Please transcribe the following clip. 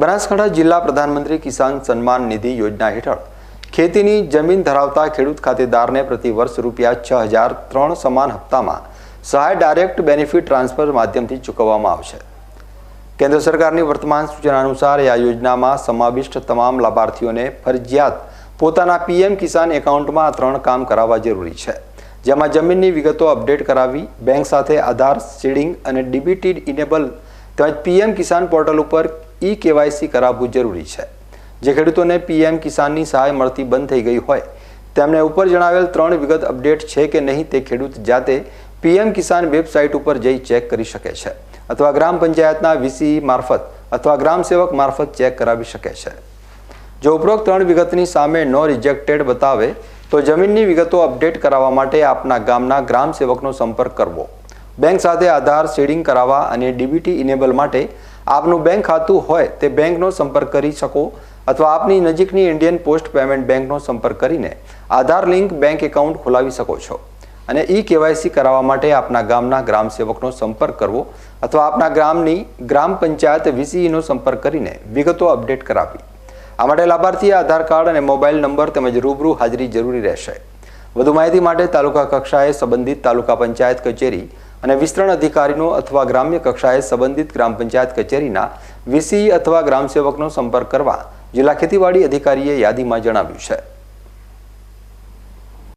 બનાસકાંઠા જિલ્લા પ્રધાનમંત્રી કિસાન સન્માન નિધિ યોજના હેઠળ ખેતીની જમીન ધરાવતા ખેડૂત ખાતેદારને પ્રતિ વર્ષ રૂપિયા છ હજાર ત્રણ સમાન હપ્તામાં સહાય ડાયરેક્ટ બેનિફિટ ટ્રાન્સફર માધ્યમથી ચૂકવવામાં આવશે. કેન્દ્ર સરકારની વર્તમાન સૂચના અનુસાર આ યોજનામાં સમાવિષ્ટ તમામ લાભાર્થીઓને ફરજિયાત પોતાના પીએમ કિસાન એકાઉન્ટમાં ત્રણ કામ કરાવવા જરૂરી છે, જેમાં જમીનની વિગતો અપડેટ કરાવી, બેંક સાથે આધાર સીડિંગ અને ડીબીટી ઇનેબલ તેમજ પીએમ કિસાન પોર્ટલ ઉપર ઈ કેવાયસી કરાવવું જરૂરી છે. જે ખેડૂતોને પીએમ કિસાનની સહાય મળતી બંધ થઈ ગઈ હોય તેમને ઉપર જણાવેલ ત્રણ વિગત અપડેટ છે કે નહીં તે ખેડૂત જાતે પીએમ કિસાન વેબસાઇટ ઉપર જઈ ચેક કરી શકે છે અથવા ગ્રામ પંચાયતના વીસી મારફત અથવા ગ્રામ સેવક મારફત ચેક કરાવી શકે છે. જો ઉપરોક્ત ત્રણ વિગતની સામે નો રિજેક્ટેડ બતાવે, તો જમીનની વિગતો અપડેટ કરાવવા માટે આપના ગામના ગ્રામ સેવકનો સંપર્ક કરવો. બેંક સાથે આધાર શેડિંગ કરાવવા અને ડીબીટી ઇનેબલ માટે આપનું બેંક ખાતું હોય તે બેંકનો સંપર્ક કરી શકો અથવા આપની નજીકની ઇન્ડિયન પોસ્ટ પેમેન્ટ બેંકનો સંપર્ક કરીને આધાર લિંક બેંક એકાઉન્ટ ખોલાવી શકો છો. અને ઈ કેવાયસી કરાવવા માટે આપના ગામના ગ્રામ સેવકનો સંપર્ક કરવો અથવા આપના ગ્રામની ગ્રામ પંચાયત વીસીઈનો સંપર્ક કરીને વિગતો અપડેટ કરાવવી. આ માટે લાભાર્થીએ આધાર કાર્ડ અને મોબાઈલ નંબર તેમજ રૂબરૂ હાજરી જરૂરી રહેશે. વધુ માહિતી માટે તાલુકા કક્ષાએ સંબંધિત તાલુકા પંચાયત કચેરી અને વિસ્તરણ અધિકારીનો અથવા ગ્રામ્ય કક્ષાએ સંબંધિત ગ્રામ પંચાયત કચેરીના વીસી અથવા ગ્રામસેવકનો સંપર્ક કરવા જિલ્લા ખેતીવાડી અધિકારીએ યાદીમાં જણાવ્યું છે.